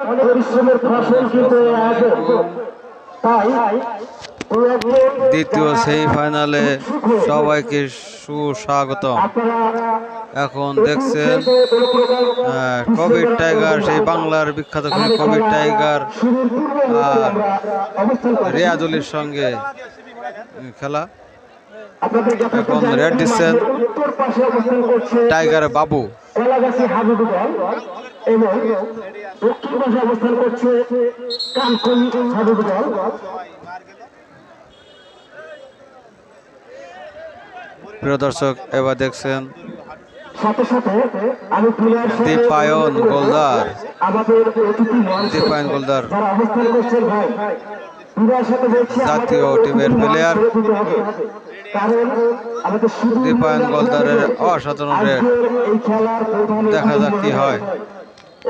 পরিশ্রমের ফসল কিন্তু এই তাই দ্বিতীয় সেমিফাইনালে সবাইকে সুস্বাগত এখন দেখছেন কবির টাইগার সেই বাংলার বিখ্যাত কবির টাইগার আর। রিয়াদুলির সঙ্গে খেলা। এখন রেড দিচ্ছেন। টাইগার বাবু। এবং দক্ষিণ পাশে অবস্থান করছে কানকুন হাবিবুল প্রিয় দর্শক এবার দেখছেন সাথে সাথে আমি দীপায়ন গোলদার। আমাদের দীপায়ন গোলদার। অবস্থান করছেন ভাই জাতীয় টিমের প্লেয়ার। দীপায়ন গোলদারের অসাধারণ দেখা যাক কি হয়।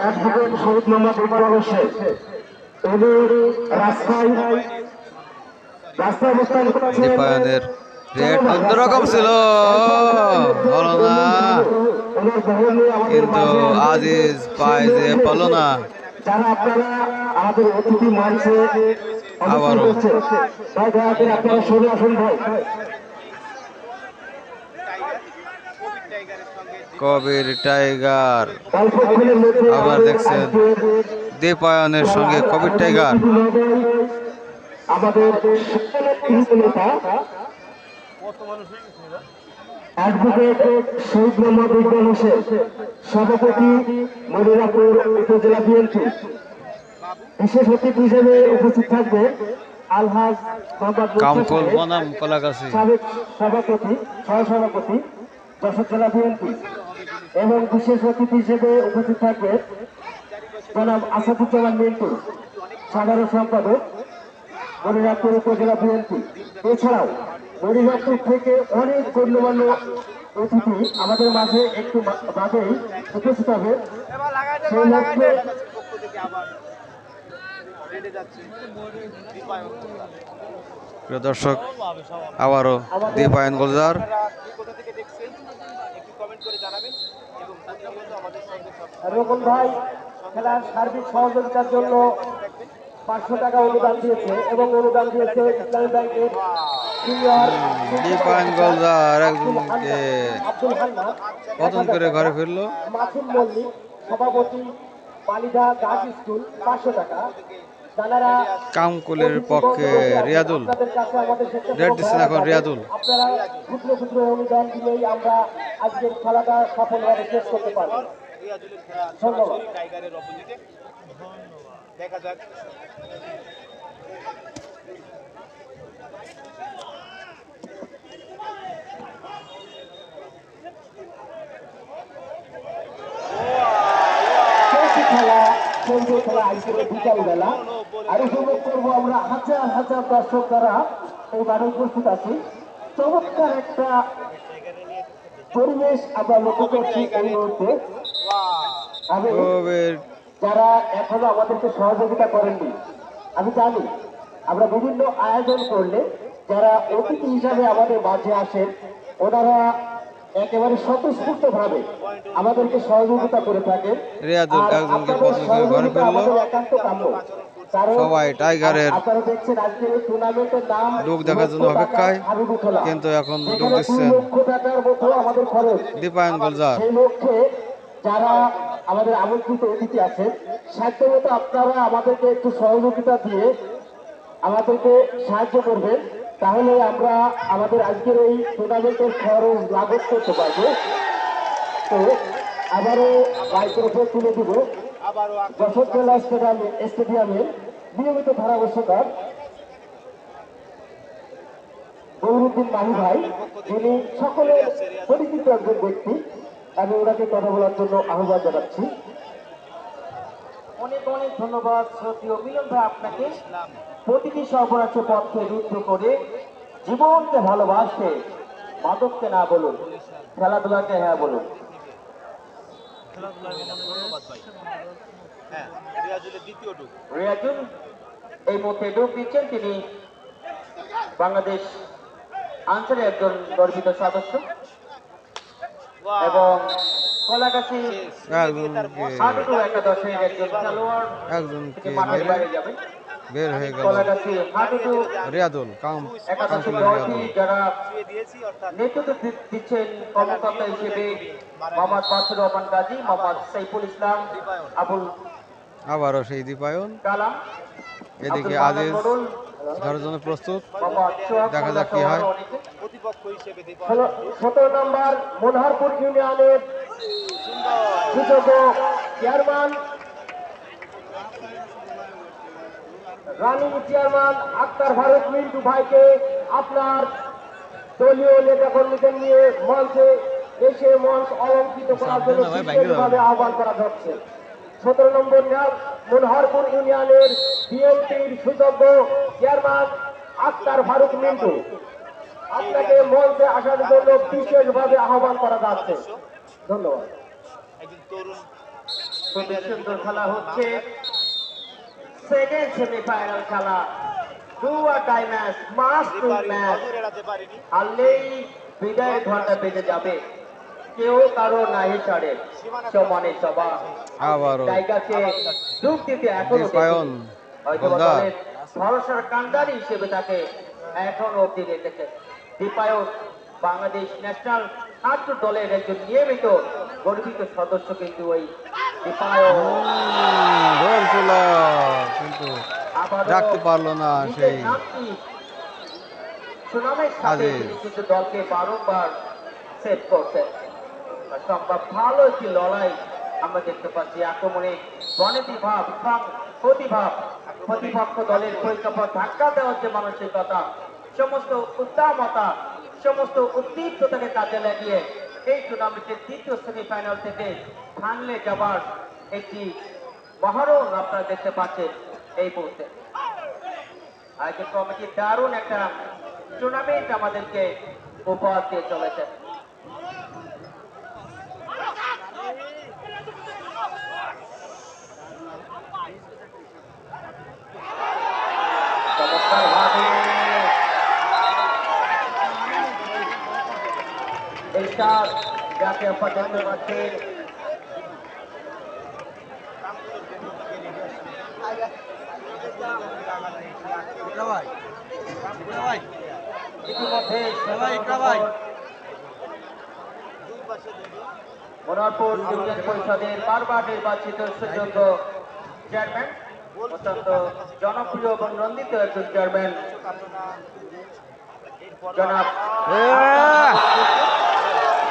অ্যাডভোকেট শহীদ মোহাম্মদ ইকবাল হোসেন। উনি রাস্তায় রাস্তায় অবস্থান করছেন অন্যরকম ছিল। হলো না কিন্তু আজিজ পায় যে পালো না। যারা আপনারা আমাদের অতিথি মঞ্চে অবস্থান আবারও। করছেন দয়া করে আপনারা সরে আসুন ভাই। কবির টাইগার। আবার দেখছেন দীপায়নের সঙ্গে কবির টাইগার। আমাদের সভাপতি মনিরাপুর উপজেলা বিশেষ হিসেবে উপস্থিত থাকবে আলহাজ বনাম সভাপতি জেলা বিএনপি। এবং বিশেষ অতিথি হিসেবে উপস্থিত থাকবে জনাব আসাদুজ্জামান মিন্টু সাধারণ সম্পাদক মনিরামপুর উপজেলা বিএনপি। এছাড়াও মনিরামপুর থেকে অনেক গণ্যমান্য অতিথি আমাদের মাঝে একটু বাদেই উপস্থিত হবে। সেই লক্ষ্যে প্রিয় দর্শক আবারও দীপায়ন গোলদার রোকন ভাই খেলার সার্বিক সহযোগিতার জন্য পাঁচশো টাকা অনুদান দিয়েছে এবং অনুদান দিয়েছে ইসলামী ব্যাংকের পতন করে ঘরে ফিরলো। মাসুম মল্লিক সভাপতি মালিদা গার্লস স্কুল পাঁচশো টাকা। কামকুলের পক্ষে রিয়াদুল। রেড দিচ্ছেন এখন রিয়াদুল। আপনারা ক্ষুদ্র ক্ষুদ্র অনুদান দিলেই আমরা আজকের খেলাটা সফলভাবে শেষ করতে পারব। ধন্যবাদ। টাইগারের অপোজিটে দেখা যাক। খেলা। চলবে খেলা আজকের বিকাল বেলা আর উপভোগ করব আমরা হাজার হাজার দর্শক দ্বারা এই মাঠে উপস্থিত আছি। চমৎকার একটা পরিবেশ আমরা লক্ষ্য করছি এই মুহূর্তে। আমি যারা এখনও আমাদেরকে সহযোগিতা করেননি আমি জানি আমরা বিভিন্ন আয়োজন করলে যারা অতিথি হিসাবে আমাদের মাঝে আসেন ওনারা একেবারে স্বতঃস্ফূর্ত ভাবে আমাদেরকে সহযোগিতা করে থাকে ঘরে কাম্য। কারণ সবাই টাইগারের লোক দেখার জন্য অপেক্ষায়, কিন্তু এখন লোক দীপায়ন গোলদার সেই লক্ষ্যে যারা আমাদের আমন্ত্রিত অতিথি আছেন সাধ্যমতো আপনারা আমাদেরকে একটু সহযোগিতা দিয়ে আমাদেরকে সাহায্য করবেন। তাহলে আমরা আমাদের আজকের এই টুর্নামেন্টের খরচ লাঘব করতে পারব। তো আবারও মাইক্রোফোন তুলে দিব। যশোর জেলা স্টেডিয়ামে স্টেডিয়ামের নিয়মিত ধারাবর্ষকার গৌরুদ্দিন মাহি ভাই। যিনি সকলের পরিচিত একজন ব্যক্তি। আমি ওনাকে কথা বলার জন্য আহ্বান জানাচ্ছি। অনেক অনেক ধন্যবাদ শ্রদ্ধীয় মিলন ভাই আপনাকে। প্রতিটি সর্বরাজ্য পথকে রুদ্ধ করে জীবনকে ভালোবাসতে মাদককে না বলুন, খেলাধুলাকে হ্যাঁ বলুন। এই মুহূর্তে ডুব দিচ্ছেন তিনি বাংলাদেশ আনসারের একজন গর্বিত সদস্য। এবং কলাগাছি একজনকে একাদশের একজন খেলোয়াড় একজনকে মাঠের বাইরে? যাবে। বের হয়ে গেল। রিয়াদুল কাম। একাদশের রিয়াদুল। যারা নেতৃত্ব দিচ্ছেন কর্মকর্তা হিসেবে মোহাম্মদ মাসুর রহমান গাজী মোহাম্মদ সাইফুল ইসলাম আবুল আবারও সেই দীপায়ন। কালাম এদিকে আব্দুল জন্য প্রস্তুত। দেখা যাক কি হয়। সতেরো নম্বর মনোহরপুর ইউনিয়নের chairman running chairman Akhtar Bharat Mintu ভাইকে আপনার দলীয় নেতা কর্মীদের নিয়ে মঞ্চে এসে মঞ্চ অলঙ্কৃত করার জন্য আহ্বান করা হচ্ছে। সতেরো নম্বর নাম মনোহরপুর ইউনিয়নের বিএনপির সুযোগ্য চেয়ারম্যান আক্তার ফারুক মিন্টু। আপনাকে মঞ্চে আসার জন্য বিশেষভাবে আহ্বান করা যাচ্ছে। ধন্যবাদ। সুন্দর খেলা হচ্ছে। সেকেন্ড সেমিফাইনাল খেলা। Do or match must to match. নজর এড়াতে পারেনি। হারলেই বিদায়ের ঘণ্টা বেজে যাবে। কেউ কারও নাহি ছাড়ে। সমানে সবা আবারও। জায়গাকে ডুব দিতে এখনও হয়তো বা গোলদার। দলের ভরসার কান্ডারি হিসেবে তাকে এখন অব্দি রেখেছে। দীপায়ন বাংলাদেশ ন্যাশনাল ছাত্র দলের একজন নিয়মিত গর্বিত সদস্য কিন্তু ওই রাখতে পারল না সেই সুনামের সাথে কিন্তু দলকে বারংবার সেট করছেন। আর সম্ভব ভালো একটি লড়াই আমরা দেখতে পাচ্ছি আক্রমণে বনেতি ভাব এবং প্রতিভাব প্রতিপক্ষ দলের পরিকল্পনা ধাক্কা দেওয়ার যে মানসিকতা, সমস্ত উদ্দামতা, সমস্ত উদ্দীপ্ততাকে কাজে লাগিয়ে এই টুর্নামেন্টের তৃতীয় সেমিফাইনাল থেকে ভাঙলে যাবার একটি মহারণ আপনারা দেখতে পাচ্ছেন এই মুহূর্তে। আজকে কমিটি দারুণ একটা টুর্নামেন্ট আমাদেরকে উপহার দিয়ে চলেছে। যাকে আপনারা দেখতে পাচ্ছেন ইতিমধ্যে মনোহরপুর ইউনিয়ন পরিষদের বারবার নির্বাচিত সুযোগ্য চেয়ারম্যান অত্যন্ত জনপ্রিয় এবং নন্দিত একজন চেয়ারম্যান জনাব!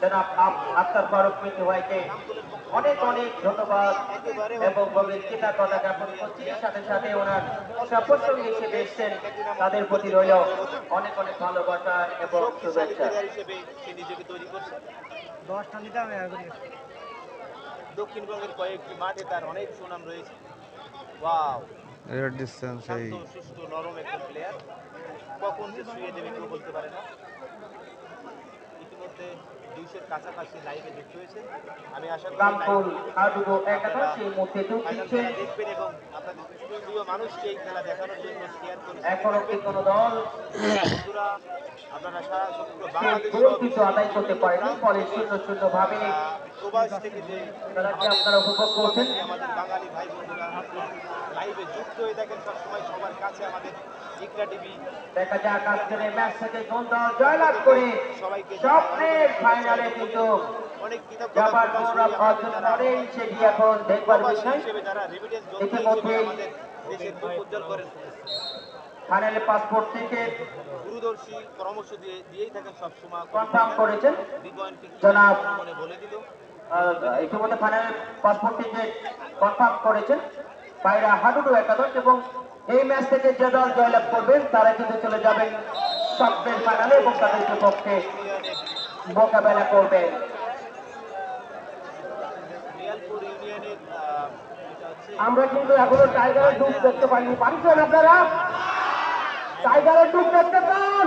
জনাব আপ- ফারুক মিন্টু ভাইকে অনেক অনেক ধন্যবাদ এবং গভীর কৃতজ্ঞতা জ্ঞাপন করছি। সাথে সাথে ওনার সপস্যঙ্গী হিসেবে এসছেন। তাদের প্রতি রইল অনেক অনেক ভালোবাসা এবং শুভেচ্ছা। দশটা নিতাম দক্ষিণবঙ্গের কয়েকটি মাঠে তার অনেক সুনাম রয়েছে। ওয়াও। রেড ডিস্টেন্স সেই সুস্থ নরম একজন প্লেয়ার কখন যে শুয়ে দেবে কেউ বলতে পারে না। ইতিমধ্যে দুইশোর কাছাকাছি লাইভে যুক্ত হয়েছে আমি আশা করি দিচ্ছেন দেখবেন এবং আপনাদের প্রিয় মানুষকে এই খেলা দেখানোর জন্য শেয়ার করে বন্ধুরা আপনারা সারা সমগ্র বাংলাদেশ প্রবাস থেকে যে আপনারা উপভোগ করছেন? আমাদের বাঙালি ভাই বন্ধুরা লাইভে যুক্ত হয়ে থাকেন সবসময় সবার কাছে আমাদের দেখা যাক আজকের এই ম্যাচ থেকে কোন দল জয়লাভ করে। স্বপ্নের ফাইনালে কিন্তু যাবার গৌরব অর্জন করেই সেটি এখন দেখবার বিষয়। ফাইনালে পাসপোর্ট থেকে দূরদর্শী পরামর্শ দিয়ে দিয়েই থাকেন সবসময় কনফার্ম করেছেন। বিবয়ন কি জনাব বলে দিল। ইতিমধ্যে ফাইনালে পাসপোর্ট টিকিট কনফার্ম করেছেন। পায়রা হাডুডু একাদশ এবং এই ম্যাচ থেকে যে দল জয়লাভ করবেন তারা কিন্তু চলে যাবেন স্বপ্নের ফাইনালে এবং তাদের বিপক্ষে মোকাবেলা করবেন আমরা কিন্তু এখনও টাইগারের ডুব দেখতে পাইনি। পারছেন আপনারা? টাইগারের ডুব দেখতে পান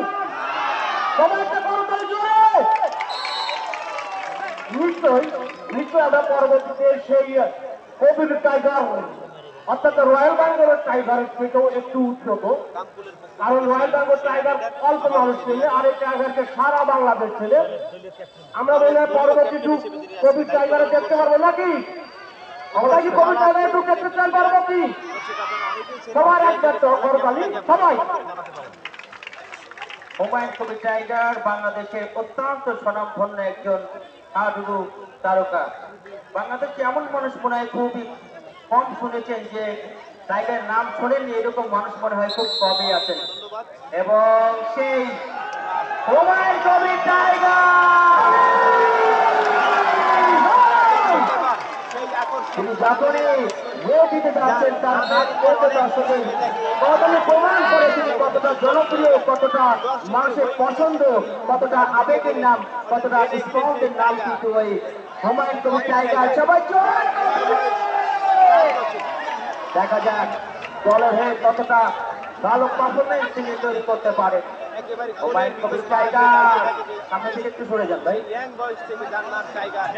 নিশ্চয়ই নিশ্চয়ই আমরা পরবর্তীতে সেই কোভিড টাইগার অর্থাৎ রয়্যাল বেঙ্গলের টাইগারের থেকেও একটু কানপুরের কারণ রয়্যাল বেঙ্গল টাইগার অল্প মানুষ ছেলে, আর এই টাইগারকে সারা বাংলাদেশ ছেলে। আমরা মনে হয় পরবর্তী যুগ কোভিড টাইগারে দেখতে পারব নাকি? আমরা কি টাইগারে পরবর্তী? সবার টাইগার তারকা। বাংলাদেশে এমন মানুষ মনে হয় খুবই কম শুনেছেন যে টাইগার নাম শোনেননি, এরকম মানুষ মনে হয় খুব কমই আছেন। এবং সেই হুমায়ুন টাইগার। কতটা জনপ্রিয় কতটা মানুষের পছন্দ কতটা আবেগের নাম কতটা নাম কিন্তু ওই সবাই করে দেখা যাক দলের হয়ে কতটা ভালো পারফরমেন্স তিনি তৈরি করতে পারেন। একেবারে কবির টাইগার সামনে থেকে একটু সরে যান ভাই। বয়স থেকে জান্নাত টাইগার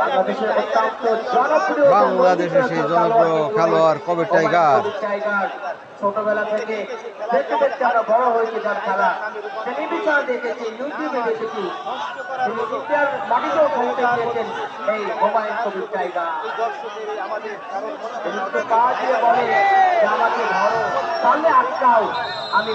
বাংলাদেশের অত্যন্ত জনপ্রিয় বাংলাদেশের সেই জনপ্রিয় খেলোয়াড় কবির টাইগার। ছোটবেলা থেকে দেখতে দেখতে আমরা বড় হয়েছি যার খেলা। টেলিভিশন দেখেছি ইউটিউবে দেখেছি তিনি ইন্ডিয়ার মাটিতেও খেলতে গিয়েছেন এই হুমায়ুন কবির টাইগার আমাদের পা দিয়ে বলে যে আমাকে ধরো সামনে আটকাও। আমি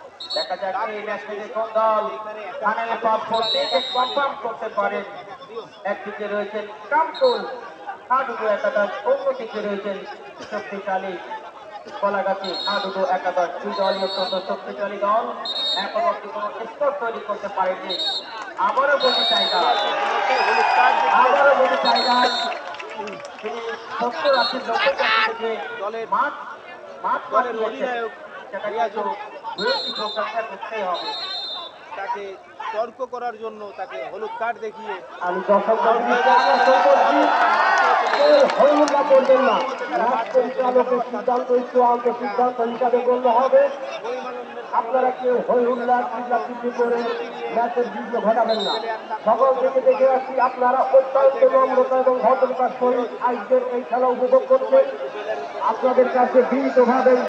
দেখা যাক এই ম্যাচ থেকে কোন দল ফাইনালে টপ করতে কনফার্ম করতে পারেন একদিকে রয়েছেন কামতুল হাডুডু একাদশ অন্যদিকে রয়েছেন শক্তিশালী কলাগাছি হাডুডু একাদশ। দুই দলই অত্যন্ত শক্তিশালী দল। এখন অব্দি কোনো স্কোর তৈরি করতে পারেনি। আবারও বলতে টাইগার। আবারও বলতে টাইগার। তিনি সত্তর আশি নব্বই থেকে মাঠ মাঠ দলের দলের সেটা বিরোধী করতেই হবে। তাকে তর্ক করার জন্য তাকে হলুদ কার্ড দেখিয়ে আমি করবেন না। পরিচালকের সিদ্ধান্ত চূড়ান্ত সিদ্ধান্ত হিসাবে গণ্য হবে। আপনারা কেউ চিল্লাচিল্লি করে ম্যাচের বিঘ্ন ঘটাবেন না। সকল থেকে দেখে আসছি আপনারা অত্যন্ত নম্রতা এবং ভদ্রতার সহিত আজকের এই খেলা উপভোগ করছেন। আপনাদের কাছে বিনীতভাবে